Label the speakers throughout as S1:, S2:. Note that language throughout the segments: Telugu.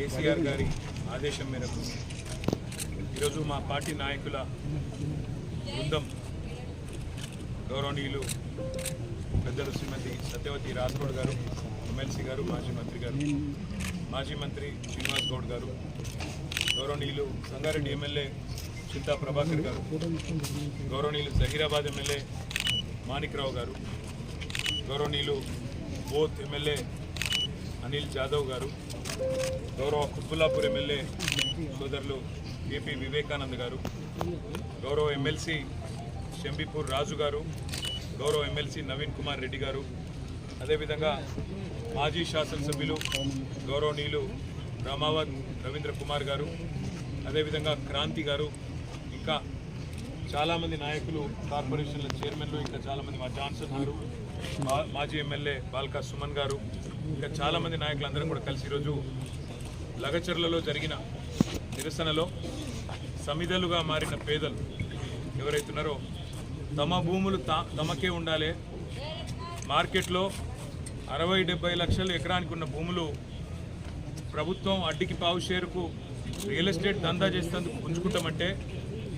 S1: కేసీఆర్ గారి ఆదేశం మేరకు ఈరోజు మా పార్టీ నాయకుల బృందం గౌరవనీయులు పెద్దలు శ్రీమతి సత్యవతి రాథోడ్ గారు ఎమ్మెల్సీ గారు మాజీ మంత్రి గారు మాజీ మంత్రి శ్రీనివాస్ గౌడ్ గారు గౌరవనీయులు సంగారెడ్డి ఎమ్మెల్యే చింతా ప్రభాకర్ గారు గౌరవనీయులు జహీరాబాద్ ఎమ్మెల్యే మాణిక్రావు గారు గౌరవనీయులు బోత్ ఎమ్మెల్యే అనిల్ జాదవ్ గారు గౌరవ కుత్బుల్లాపూర్ ఎమ్మెల్యే సోదరులు ఏపీ వివేకానంద్ గారు గౌరవ ఎమ్మెల్సీ షంబీపూర్ రాజు గారు గౌరవ ఎమ్మెల్సీ నవీన్ కుమార్ రెడ్డి గారు అదేవిధంగా మాజీ శాసనసభ్యులు గౌరవనీయులు రామావత్ రవీంద్ర కుమార్ గారు అదేవిధంగా క్రాంతి గారు ఇంకా చాలామంది నాయకులు కార్పొరేషన్ల చైర్మన్లు ఇంకా చాలామంది మా జాన్సన్ గారు మాజీ ఎమ్మెల్యే బాల్కా సుమన్ గారు ఇంకా చాలామంది నాయకులందరం కూడా కలిసి ఈరోజు లగచర్లలో జరిగిన నిరసనలో సమిధలుగా మారిన పేదలు ఎవరైతున్నారో తమ భూములు తా తమకే ఉండాలి. మార్కెట్లో అరవై డెబ్బై లక్షల ఎకరానికి ఉన్న భూములు ప్రభుత్వం అడ్డికి పావు షేరుకు రియల్ ఎస్టేట్ దందా చేసేందుకు పుంజుకుంటామంటే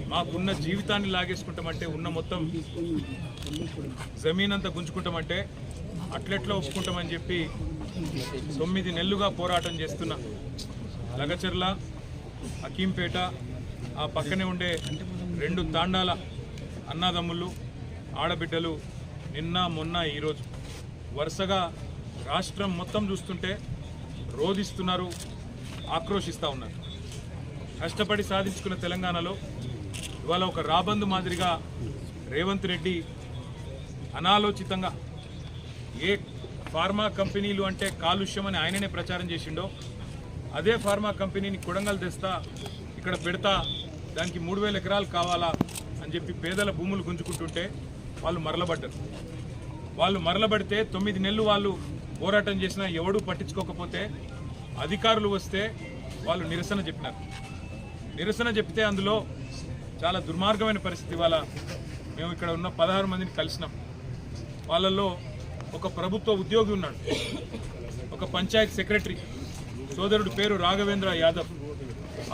S1: మాకున్న జీవితాన్ని లాగేసుకుంటామంటే ఉన్న మొత్తం జమీన్ అంతా గుంజుకుంటామంటే అట్లెట్లా ఒప్పుకుంటామని చెప్పి తొమ్మిది నెలలుగా పోరాటం చేస్తున్న లగచర్ల హకీంపేట ఆ పక్కనే ఉండే రెండు తాండాల అన్నదమ్ములు ఆడబిడ్డలు నిన్న మొన్న ఈరోజు. వరుసగా రాష్ట్రం మొత్తం చూస్తుంటే రోధిస్తున్నారు ఆక్రోషిస్తూ ఉన్నారు. కష్టపడి సాధించుకున్న తెలంగాణలో ఇవాళ ఒక రాబందు మాదిరిగా రేవంత్ రెడ్డి అనాలోచితంగా ఏ ఫార్మా కంపెనీలు అంటే కాలుష్యం అని ఆయననే ప్రచారం చేసిండో అదే ఫార్మా కంపెనీని కొడంగల్ తెస్తా ఇక్కడ పెడతా దానికి మూడు వేల ఎకరాలు కావాలా అని చెప్పి పేదల భూములు గుంజుకుంటుంటే వాళ్ళు మరలబడ్డారు. వాళ్ళు మరలబడితే తొమ్మిది నెలలు వాళ్ళు పోరాటం చేసినా ఎవడూ పట్టించుకోకపోతే అధికారులు వస్తే వాళ్ళు నిరసన చెప్పినారు. నిరసన చెప్తే అందులో చాలా దుర్మార్గమైన పరిస్థితి వాళ్ళ మేము ఇక్కడ ఉన్న పదహారు మందిని కలిసినాం. వాళ్ళల్లో ఒక ప్రభుత్వ ఉద్యోగి ఉన్నాడు. ఒక పంచాయత్ సెక్రటరీ. సోదరుడు పేరు రాఘవేంద్ర యాదవ్.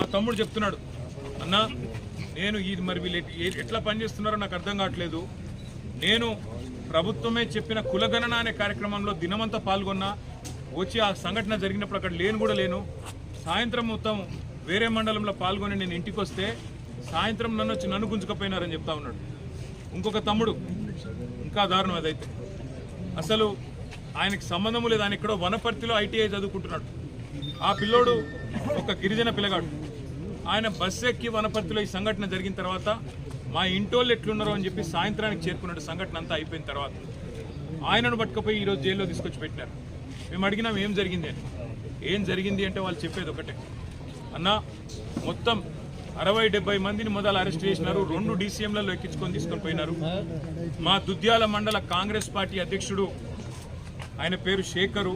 S1: ఆ తమ్ముడు చెప్తున్నాడు అన్నా నేను ఇది మరి వీళ్ళు ఎట్లా పనిచేస్తున్నారో నాకు అర్థం కావట్లేదు. నేను ప్రభుత్వమే చెప్పిన కులగణన అనే కార్యక్రమంలో దినమంతా పాల్గొన్నా వచ్చి ఆ సంఘటన జరిగినప్పుడు అక్కడ లేను కూడా లేను. సాయంత్రం మొత్తం వేరే మండలంలో పాల్గొని నేను ఇంటికి వస్తే సాయంత్రం నన్ను వచ్చి నన్ను గుంజుకపోయినారని చెప్తా ఉన్నాడు. ఇంకొక తమ్ముడు ఇంకా దారుణం అదైతే. అసలు ఆయనకి సంబంధం లేదు. ఆయన ఎక్కడో వనపర్తిలో ఐటీఐ చదువుకుంటున్నాడు. ఆ పిల్లోడు ఒక గిరిజన పిల్లగాడు. ఆయన బస్సు ఎక్కి వనపర్తిలో ఈ సంఘటన జరిగిన తర్వాత మా ఇంటోళ్ళు ఎట్లున్నారో అని చెప్పి సాయంత్రానికి చేరుకున్నాడు. సంఘటన అంతా అయిపోయిన తర్వాత ఆయనను పట్టుకుపోయి ఈరోజు జైల్లో తీసుకొచ్చి పెట్టినారు. మేము అడిగినాం ఏం జరిగింది? అని. ఏం జరిగింది? అంటే వాళ్ళు చెప్పేది ఒకటే. అన్న మొత్తం అరవై డెబ్బై మందిని మొదలు అరెస్ట్ చేసినారు. రెండు డీసీఎంలలో ఎక్కించుకొని తీసుకొని పోయినారు మా దుద్యాల మండల కాంగ్రెస్ పార్టీ అధ్యక్షుడు ఆయన పేరు శేఖరు.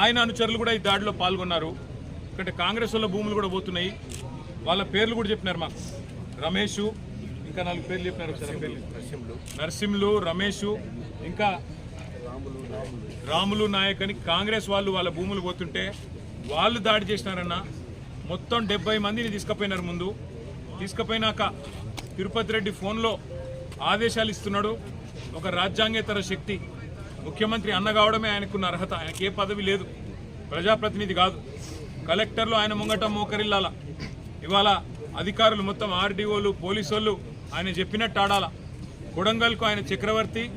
S1: ఆయన అనుచరులు కూడా ఈ దాడిలో పాల్గొన్నారు. ఎందుకంటే కాంగ్రెస్ వాళ్ళ భూములు కూడా పోతున్నాయి. వాళ్ళ పేర్లు కూడా చెప్పినారు మాకు. రమేష్ ఇంకా నాలుగు పేర్లు చెప్పినారు ఒకసారి నరసింహులు రమేష్ ఇంకా రాములు నాయక్ అని కాంగ్రెస్ వాళ్ళు వాళ్ళ భూములు పోతుంటే వాళ్ళు దాడి చేసినారన్నా మొత్తం డెబ్బై మందిని తీసుకుపోయినారు ముందు. తీసుకుపోయినాక తిరుపతి రెడ్డి ఫోన్లో ఆదేశాలు ఇస్తున్నాడు. ఒక రాజ్యాంగేతర శక్తి. ముఖ్యమంత్రి అన్న కావడమే ఆయనకున్న అర్హత. ఆయనకి ఏ పదవి లేదు. ప్రజాప్రతినిధి కాదు. కలెక్టర్లు ఆయన ముంగట మోకరిల్లాల. ఇవాళ అధికారులు మొత్తం ఆర్డీఓలు పోలీసు ఆయన చెప్పినట్టు ఆడాల. కొడంగల్కు ఆయన చక్రవర్తి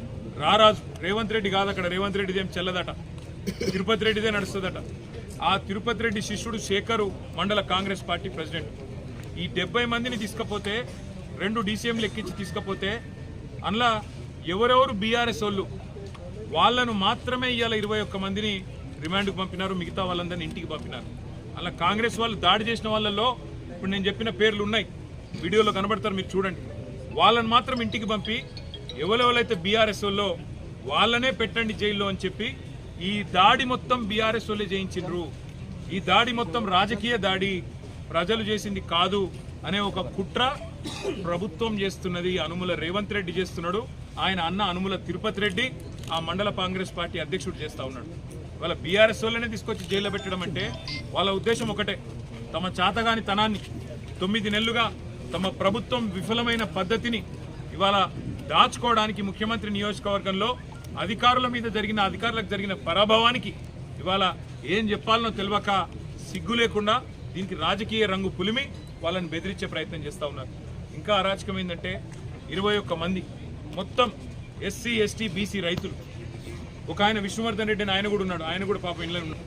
S1: రారాజు. రేవంత్ రెడ్డి కాదు అక్కడ. రేవంత్ రెడ్డిది ఏం చెల్లదట. తిరుపతి రెడ్డిదే నడుస్తుందట. ఆ తిరుపతి రెడ్డి శిష్యుడు శేఖరు మండల కాంగ్రెస్ పార్టీ ప్రెసిడెంట్. ఈ డెబ్బై మందిని తీసుకపోతే రెండు డీసీఎంలు ఎక్కించి తీసుకపోతే అందులో ఎవరెవరు బీఆర్ఎస్ వాళ్ళు? వాళ్ళను మాత్రమే ఇవాళ ఇరవై ఒక్క మందిని రిమాండ్కి పంపినారు మిగతా వాళ్ళందరినీ ఇంటికి పంపినారు. అలా కాంగ్రెస్ వాళ్ళు దాడి చేసిన వాళ్ళల్లో ఇప్పుడు నేను చెప్పిన పేర్లు ఉన్నాయి. వీడియోలో కనబడతారు మీరు చూడండి. వాళ్ళని మాత్రం ఇంటికి పంపి ఎవరెవరైతే బీఆర్ఎస్ వాళ్ళో వాళ్ళనే పెట్టండి జైల్లో అని చెప్పి ఈ దాడి మొత్తం బీఆర్ఎస్ వాళ్ళే చేయించిండ్రు. ఈ దాడి మొత్తం రాజకీయ దాడి. ప్రజలు చేసింది కాదు అనే ఒక కుట్ర ప్రభుత్వం చేస్తున్నది అనుముల రేవంత్ రెడ్డి చేస్తున్నాడు. ఆయన అన్న అనుముల తిరుపతి రెడ్డి ఆ మండల కాంగ్రెస్ పార్టీ అధ్యక్షుడు చేస్తూ ఉన్నాడు. వాళ్ళ బీఆర్ఎస్ వాళ్ళనే తీసుకొచ్చి జైల్లో పెట్టడం అంటే వాళ్ళ ఉద్దేశం ఒకటే. తమ చాతగాని తనాన్ని తొమ్మిది నెలలుగా తమ ప్రభుత్వం విఫలమైన పద్ధతిని ఇవాళ దాచుకోవడానికి ముఖ్యమంత్రి నియోజకవర్గంలో అధికారుల మీద జరిగిన అధికారులకు జరిగిన పరాభవానికి ఇవాళ ఏం చెప్పాలనో తెలియక సిగ్గు లేకుండా దీనికి రాజకీయ రంగు పులిమి వాళ్ళని బెదిరించే ప్రయత్నం చేస్తూ ఉన్నారు. ఇంకా అరాచకం ఏంటంటే ఇరవై ఒక్క మంది మొత్తం ఎస్సీ ఎస్టీ బీసీ రైతులు. ఒక ఆయన విష్ణువర్ధన్ రెడ్డి అని ఆయన కూడా ఉన్నాడు. ఆయన కూడా పాపం ఇంట్లో ఉన్నాడు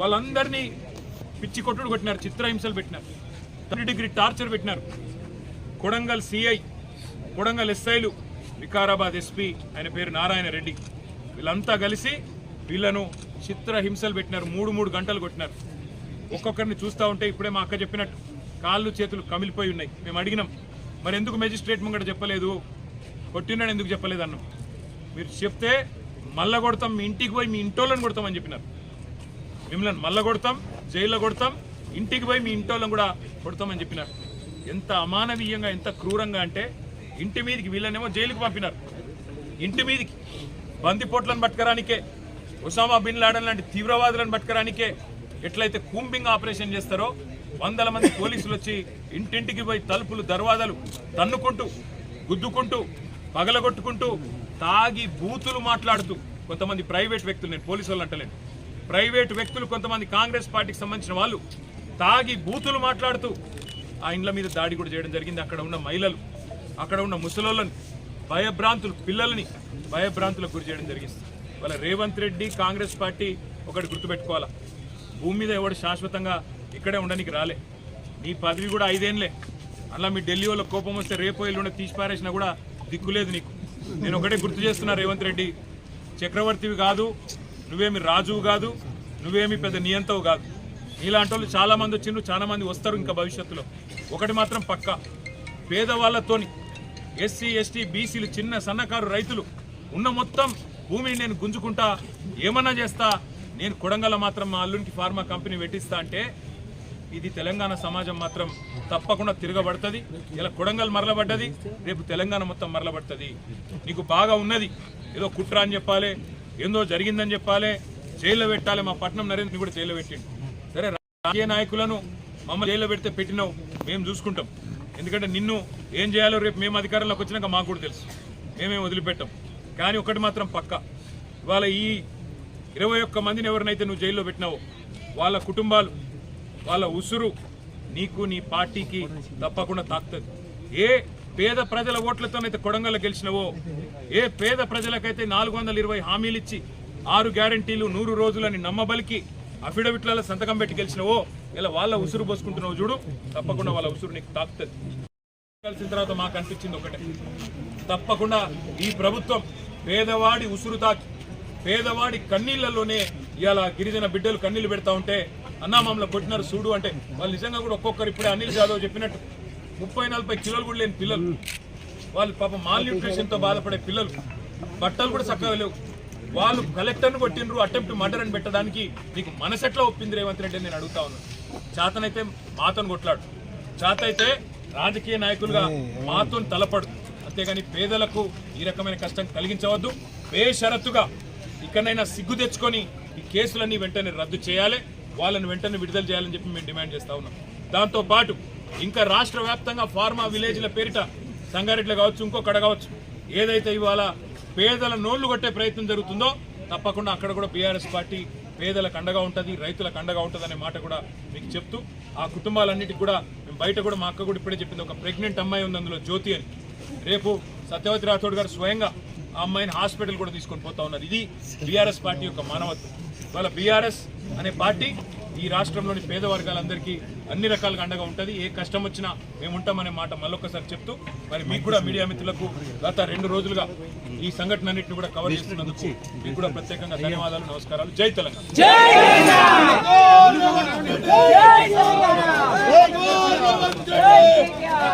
S1: వాళ్ళందరినీ పిచ్చి కొట్టుడు కొట్టినారు చిత్రహింసలు పెట్టినారు. థర్డ్ డిగ్రీ టార్చర్ పెట్టినారు. కొడంగల్ సిఐ కొడంగల్ ఎస్ఐలు వికారాబాద్ ఎస్పీ ఆయన పేరు నారాయణ రెడ్డి. వీళ్ళంతా కలిసి వీళ్ళను చిత్రహింసలు పెట్టినారు. మూడు మూడు గంటలు కొట్టినారు. ఒక్కొక్కరిని చూస్తూ ఉంటే ఇప్పుడే మా అక్క చెప్పినట్టు కాళ్ళు చేతులు కమిలిపోయి ఉన్నాయి. మేము అడిగినాం మరి ఎందుకు మెజిస్ట్రేట్ ముంగట చెప్పలేదు? కొట్టినాడు ఎందుకు చెప్పలేదు? అన్నాం. మీరు చెప్తే మళ్ళా కొడతాం మీ ఇంటికి పోయి మీ ఇంటోళ్ళని కొడతామని చెప్పినారు. మిమ్మల్ని మళ్ళా కొడతాం జైల్లో కొడతాం ఇంటికి పోయి మీ ఇంటోళ్ళని కూడా కొడతామని చెప్పినారు. ఎంత అమానవీయంగా ఎంత క్రూరంగా అంటే ఇంటి మీదకి వీళ్ళనేమో జైలుకి పంపినారు. ఇంటి మీదకి బందిపోట్లను పట్టుకరానికే ఒసామా బిన్ లాడన్ లాంటి తీవ్రవాదులను పట్టుకరానికే ఎట్లయితే కూంబింగ్ ఆపరేషన్ చేస్తారో వందల మంది పోలీసులు వచ్చి ఇంటింటికి పోయి తలుపులు దర్వాజాలు తన్నుకుంటూ గుద్దుకుంటూ పగలగొట్టుకుంటూ తాగి బూతులు మాట్లాడుతూ కొంతమంది ప్రైవేట్ వ్యక్తులు నేను పోలీసు వాళ్ళు అంటలేను. ప్రైవేట్ వ్యక్తులు కొంతమంది కాంగ్రెస్ పార్టీకి సంబంధించిన వాళ్ళు తాగి బూతులు మాట్లాడుతూ ఆ ఇండ్ల మీద దాడి కూడా చేయడం జరిగింది. అక్కడ ఉన్న మహిళలు అక్కడ ఉన్న ముసలోళ్ళని భయభ్రాంతులు పిల్లల్ని భయభ్రాంతులకు గురి చేయడం జరిగింది. వాళ్ళ రేవంత్ రెడ్డి కాంగ్రెస్ పార్టీ ఒకటి గుర్తుపెట్టుకోవాలా? భూమి మీద ఎవడు శాశ్వతంగా ఇక్కడే ఉండడానికి రాలే. నీ పదవి కూడా ఐదేళ్ళే అలా మీ ఢిల్లీ వాళ్ళ కోపం వస్తే రేపో ఎల్లుండి తీసిపారేసినా కూడా దిక్కులేదు నీకు. నేను ఒకటే గుర్తు చేస్తున్నా రేవంత్ రెడ్డి. చక్రవర్తివి కాదు నువ్వేమి రాజువు కాదు నువ్వేమి పెద్ద నియంతవు కాదు. నీలాంటి వాళ్ళు చాలామంది వచ్చిండ్రు చాలామంది వస్తారు ఇంకా భవిష్యత్తులో. ఒకటి మాత్రం పక్కా. పేదవాళ్ళతోని ఎస్సీ ఎస్టీ బీసీలు చిన్న సన్నకారు రైతులు ఉన్న మొత్తం భూమిని నేను గుంజుకుంటా ఏమన్నా చేస్తా నేను కొడంగల్ మాత్రం మా అల్లునికి ఫార్మా కంపెనీ పెట్టిస్తా అంటే ఇది తెలంగాణ సమాజం మాత్రం తప్పకుండా తిరగబడుతుంది. ఇలా కొడంగల్ మరలబడ్డది రేపు తెలంగాణ మొత్తం మరలబడుతుంది. నీకు బాగా ఉన్నది ఏదో కుట్ర అని చెప్పాలి ఏందో జరిగిందని చెప్పాలి జైల్లో పెట్టాలి మా పట్నం నరేంద్ర కూడా జైల్లో పెట్టిండు. సరే రాజకీయ నాయకులను మమ్మల్ని జైల్లో పెడితే పెట్టినావు మేము చూసుకుంటాం. ఎందుకంటే నిన్ను ఏం చేయాలో రేపు మేము అధికారంలోకి వచ్చినాక మాకు కూడా తెలుసు. మేమేం వదిలిపెట్టాం. కానీ ఒకటి మాత్రం పక్క. ఇవాళ ఈ ఇరవై ఒక్క మందిని ఎవరినైతే నువ్వు జైల్లో పెట్టినావో వాళ్ళ కుటుంబాలు వాళ్ళ ఉసురు నీకు నీ పార్టీకి తప్పకుండా తాకుతుంది. ఏ పేద ప్రజల ఓట్లతోనైతే కొడంగల్లో గెలిచినవో ఏ పేద ప్రజలకైతే నాలుగు వందల ఇరవై హామీలు ఇచ్చి ఆరు గ్యారంటీలు నూరు రోజులని నమ్మబలికి అఫిడవిట్లలో సంతకం పెట్టి గెలిచినవో ఇలా వాళ్ళ ఉసురు పోసుకుంటున్నావు చూడు తప్పకుండా వాళ్ళ ఉసురు నీకు తాకుతుంది. కలిసిన తర్వాత మాకు అనిపించింది ఒకటే. తప్పకుండా ఈ ప్రభుత్వం పేదవాడి ఉసురు తాకి పేదవాడి కన్నీళ్ళలోనే ఇవాళ గిరిజన బిడ్డలు కన్నీళ్ళు పెడతా ఉంటే అన్నా మమ్మల్ని కొట్టినారు చూడు అంటే వాళ్ళు నిజంగా కూడా ఒక్కొక్కరు ఇప్పుడే అనిల్ జాదవ్ చెప్పినట్టు ముప్పై నలభై కిలోలు కూడా లేని పిల్లలు. వాళ్ళు పాపం మాల్ న్యూట్రిషన్తో బాధపడే పిల్లలు. బట్టలు కూడా చక్కగా లేవు. వాళ్ళు కలెక్టర్ను కొట్టినరు అటెంప్ట్ మర్డర్ అని పెట్టడానికి నీకు మనసెట్లా ఒప్పింది రేవంత్ రెడ్డి నేను అడుగుతా ఉన్నాను చేతనైతే మాతను కొట్లాడు. చేత అయితే రాజకీయ నాయకులుగా మాతో తలపడు. అంతేగాని పేదలకు ఈ రకమైన కష్టం కలిగించవద్దు. బేషరతుగా ఇక్కడైనా సిగ్గు తెచ్చుకొని ఈ కేసులన్నీ వెంటనే రద్దు చేయాలి. వాళ్ళని వెంటనే విడుదల చేయాలని చెప్పి మేము డిమాండ్ చేస్తా ఉన్నాం. దాంతో పాటు ఇంకా రాష్ట్ర వ్యాప్తంగా ఫార్మా విలేజ్ల పేరిట సంగారెడ్లు కావచ్చు ఇంకొకడ కావచ్చు ఏదైతే ఇవాళ పేదల నోళ్ళు కొట్టే ప్రయత్నం జరుగుతుందో తప్పకుండా అక్కడ కూడా బీఆర్ఎస్ పార్టీ పేదలకు అండగా ఉంటుంది రైతులకు అండగా ఉంటుంది అనే మాట కూడా మీకు చెప్తూ ఆ కుటుంబాలన్నిటికి కూడా మేము బయట కూడా మా అక్క కూడా ఇప్పుడే చెప్పింది. ఒక ప్రెగ్నెంట్ అమ్మాయి ఉంది అందులో జ్యోతి అని. రేపు సత్యవతి రాథోడ్ గారు స్వయంగా ఆ అమ్మాయిని హాస్పిటల్ కూడా తీసుకొని పోతా ఉన్నారు. ఇది బీఆర్ఎస్ పార్టీ యొక్క మానవత్వం. ఇవాళ బీఆర్ఎస్ అనే పార్టీ ఈ రాష్ట్రంలోని పేద వర్గాలందరికీ అన్ని రకాలుగా అండగా ఉంటుంది. ఏ కష్టం వచ్చినా మేము ఉంటామనే మాట మళ్ళొకసారి చెప్తూ మరి మీకు కూడా మీడియా మిత్రులకు గత రెండు రోజులుగా ఈ సంఘటన అన్నింటిని కూడా కవర్ చేస్తున్నందుకు మీకు కూడా ప్రత్యేకంగా ధన్యవాదాలు నమస్కారాలు. జై తెలంగాణ!